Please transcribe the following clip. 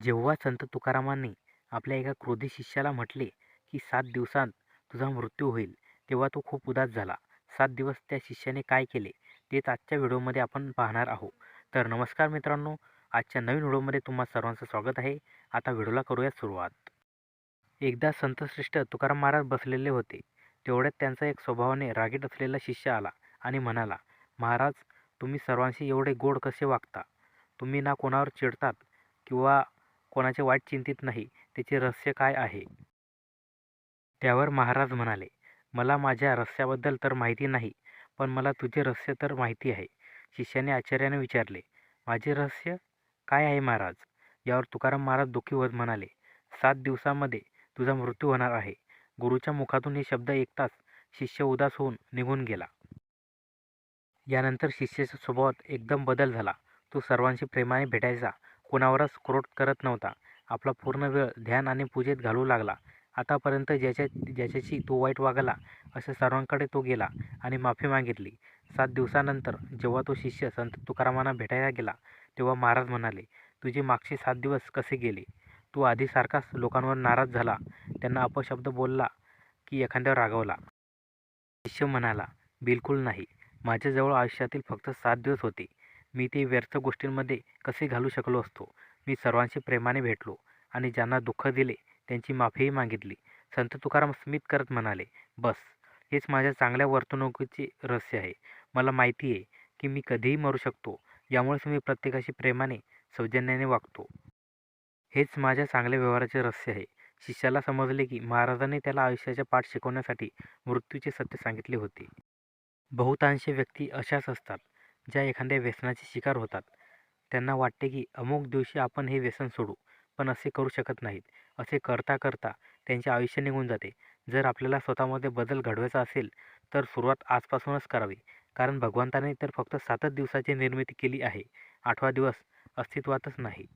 जेव्हा संत तुकारामांनी आपल्या एका क्रोधी शिष्याला म्हटले की सात दिवसांत तुझा मृत्यू होईल तेव्हा तो खूप उदास झाला. सात दिवस त्या शिष्याने काय केले तेच आजच्या व्हिडिओमध्ये आपण पाहणार आहोत. तर नमस्कार मित्रांनो आजच्या नवीन व्हिडिओमध्ये तुम्हा सर्वांचं स्वागत आहे. आता व्हिडिओला करूया सुरुवात. एकदा संतश्रेष्ठ तुकाराम महाराज बसलेले होते. तेवढ्यात त्यांचा एक स्वभावाने रागीट असलेला शिष्य आला आणि म्हणाला महाराज तुम्ही सर्वांशी एवढे गोड कसे वागता? तुम्ही ना कोणावर चिडतात किंवा कोणाचे वाईट चिंतित नाही त्याचे रहस्य काय आहे? त्यावर महाराज म्हणाले मला माझ्या रहस्याबद्दल तर माहिती नाही पण मला तुझे रहस्य तर माहिती आहे शिष्याने आश्चर्याने विचारले. माझे रहस्य? काय आहे महाराज? यावर तुकाराम महाराज दुःखी होत म्हणाले सात दिवसामध्ये तुझा मृत्यू होणार आहे. गुरुच्या मुखातून हे शब्द ऐकताच शिष्य उदास होऊन निघून गेला. यानंतर शिष्याच्या स्वभावात एकदम बदल झाला. तो सर्वांशी प्रेमाने भेटायचा कोणावरच क्रोध करत नव्हता. आपला पूर्ण वेळ ध्यान आणि पूजेत घालू लागला. आतापर्यंत ज्याच्या ज्याच्याशी तो वाईट वागला अशा सर्वांकडे तो गेला आणि माफी मागितली. सात दिवसानंतर जेव्हा तो शिष्य संत तुकारामांना भेटायला गेला तेव्हा महाराज म्हणाले तुझे मागचे सात दिवस कसे गेले? तू आधीसारखाच लोकांवर नाराज झाला. त्यांना अपशब्द बोलला की एखाद्यावर रागवला. शिष्य म्हणाला बिलकुल नाही. माझ्याजवळ आयुष्यातील फक्त सात दिवस होते. मी ते व्यर्थ गोष्टींमध्ये कसे घालू शकलो असतो? मी सर्वांशी प्रेमाने भेटलो आणि ज्यांना दुःख दिले त्यांची माफीही मागितली. संत तुकाराम स्मित करत म्हणाले बस हेच माझ्या चांगल्या वर्तणुकीचे रहस्य आहे. मला माहिती आहे की मी कधीही मरू शकतो. यामुळेच मी प्रत्येकाशी प्रेमाने सौजन्याने वागतो. हेच माझ्या चांगल्या व्यवहाराचे रहस्य आहे. शिष्याला समजले की महाराजांनी त्याला आयुष्याच्या पाठ शिकवण्यासाठी मृत्यूचे सत्य सांगितले होते. बहुतांश व्यक्ती अशाच असतात. ज्या एखाद्या व्यसनाचे शिकार होतात. त्यांना वाटते की अमुक दिवशी आपण हे व्यसन सोडू पण असे करू शकत नाहीत. असे करता करता त्यांचे आयुष्य निघून जाते. जर आपल्याला स्वतःमध्ये बदल घडवायचा असेल तर सुरुवात आजपासूनच करावी. कारण भगवंताने तर फक्त सातच दिवसाची निर्मिती केली आहे. आठवा दिवस अस्तित्वातच नाही.